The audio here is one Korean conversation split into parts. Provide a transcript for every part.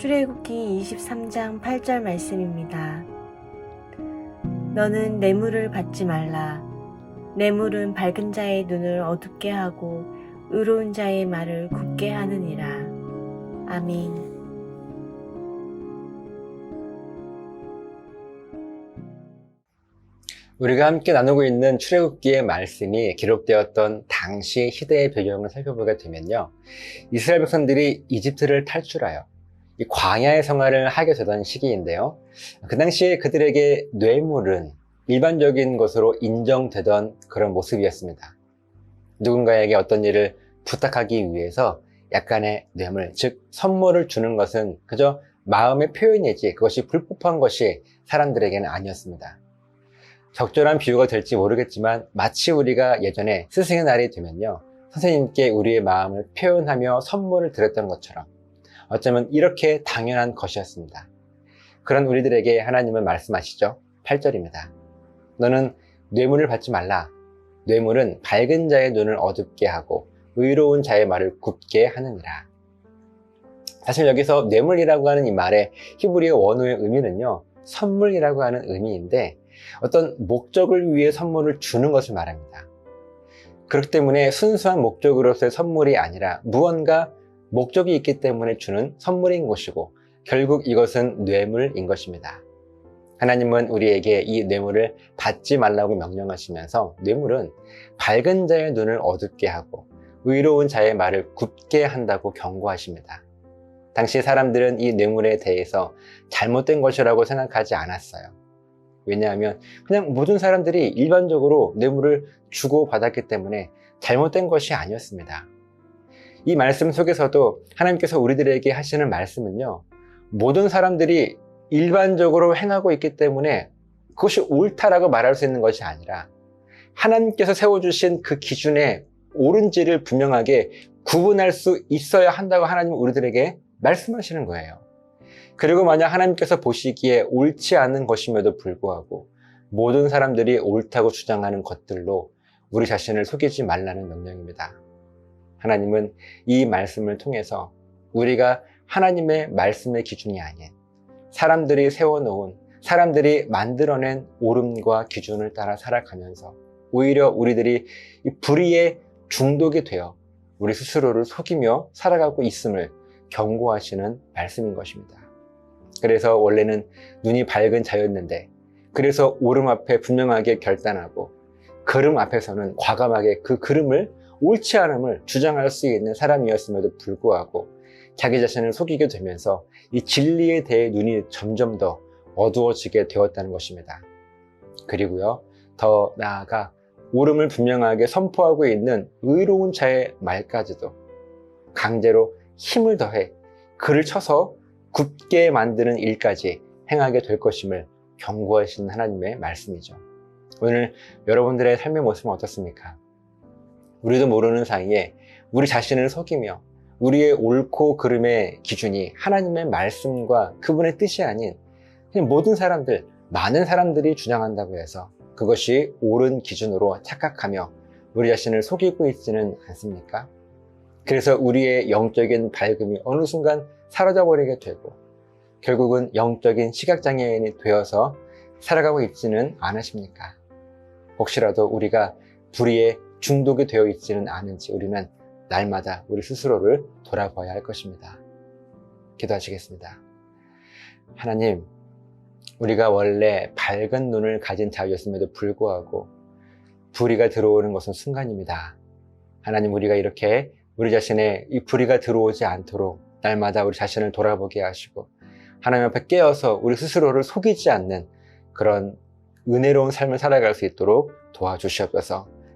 출애굽기 23장 8절 말씀입니다. 너는 뇌물을 받지 말라. 뇌물은 밝은 자의 눈을 어둡게 하고 의로운 자의 말을 굳게 하느니라. 아멘. 우리가 함께 나누고 있는 출애굽기의 말씀이 기록되었던 당시 시대의 배경을 살펴보게 되면요. 이스라엘 백성들이 이집트를 탈출하여 이 광야의 생활을 하게 되던 시기인데요. 그 당시에 그들에게 뇌물은 일반적인 것으로 인정되던 그런 모습이었습니다. 누군가에게 어떤 일을 부탁하기 위해서 약간의 뇌물, 즉 선물을 주는 것은 그저 마음의 표현이지 그것이 불법한 것이 사람들에게는 아니었습니다. 적절한 비유가 될지 모르겠지만 마치 우리가 예전에 스승의 날이 되면요. 선생님께 우리의 마음을 표현하며 선물을 드렸던 것처럼 어쩌면 이렇게 당연한 것이었습니다. 그런 우리들에게 하나님은 말씀하시죠. 8절입니다. 너는 뇌물을 받지 말라. 뇌물은 밝은 자의 눈을 어둡게 하고 의로운 자의 말을 굳게 하느니라. 사실 여기서 뇌물이라고 하는 이 말의 히브리어 원어의 의미는요. 선물이라고 하는 의미인데 어떤 목적을 위해 선물을 주는 것을 말합니다. 그렇기 때문에 순수한 목적으로서의 선물이 아니라 무언가 목적이 있기 때문에 주는 선물인 것이고 결국 이것은 뇌물인 것입니다. 하나님은 우리에게 이 뇌물을 받지 말라고 명령하시면서 뇌물은 밝은 자의 눈을 어둡게 하고 의로운 자의 말을 굳게 한다고 경고하십니다. 당시 사람들은 이 뇌물에 대해서 잘못된 것이라고 생각하지 않았어요. 왜냐하면 그냥 모든 사람들이 일반적으로 뇌물을 주고 받았기 때문에 잘못된 것이 아니었습니다. 이 말씀 속에서도 하나님께서 우리들에게 하시는 말씀은요, 모든 사람들이 일반적으로 행하고 있기 때문에 그것이 옳다라고 말할 수 있는 것이 아니라 하나님께서 세워주신 그 기준에 옳은지를 분명하게 구분할 수 있어야 한다고 하나님은 우리들에게 말씀하시는 거예요. 그리고 만약 하나님께서 보시기에 옳지 않은 것임에도 불구하고 모든 사람들이 옳다고 주장하는 것들로 우리 자신을 속이지 말라는 명령입니다. 하나님은 이 말씀을 통해서 우리가 하나님의 말씀의 기준이 아닌 사람들이 세워놓은 사람들이 만들어낸 옳음과 기준을 따라 살아가면서 오히려 우리들이 이 불의에 중독이 되어 우리 스스로를 속이며 살아가고 있음을 경고하시는 말씀인 것입니다. 그래서 원래는 눈이 밝은 자였는데 그래서 오름 앞에 분명하게 결단하고 걸음 앞에서는 과감하게 그 걸음을 옳지 않음을 주장할 수 있는 사람이었음에도 불구하고 자기 자신을 속이게 되면서 이 진리에 대해 눈이 점점 더 어두워지게 되었다는 것입니다. 그리고요, 더 나아가 옳음을 분명하게 선포하고 있는 의로운 자의 말까지도 강제로 힘을 더해 그를 쳐서 굳게 만드는 일까지 행하게 될 것임을 경고하시는 하나님의 말씀이죠. 오늘 여러분들의 삶의 모습은 어떻습니까? 우리도 모르는 사이에 우리 자신을 속이며 우리의 옳고 그름의 기준이 하나님의 말씀과 그분의 뜻이 아닌 그냥 모든 사람들, 많은 사람들이 주장한다고 해서 그것이 옳은 기준으로 착각하며 우리 자신을 속이고 있지는 않습니까? 그래서 우리의 영적인 밝음이 어느 순간 사라져 버리게 되고 결국은 영적인 시각장애인이 되어서 살아가고 있지는 않으십니까? 혹시라도 우리가 불의에 중독이 되어 있지는 않은지 우리는 날마다 우리 스스로를 돌아봐야 할 것입니다. 기도하시겠습니다. 하나님, 우리가 원래 밝은 눈을 가진 자였음에도 불구하고 불의가 들어오는 것은 순간입니다. 하나님, 우리가 이렇게 우리 자신의 이 불의가 들어오지 않도록 날마다 우리 자신을 돌아보게 하시고 하나님 앞에 깨어서 우리 스스로를 속이지 않는 그런 은혜로운 삶을 살아갈 수 있도록 도와주시옵소서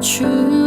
去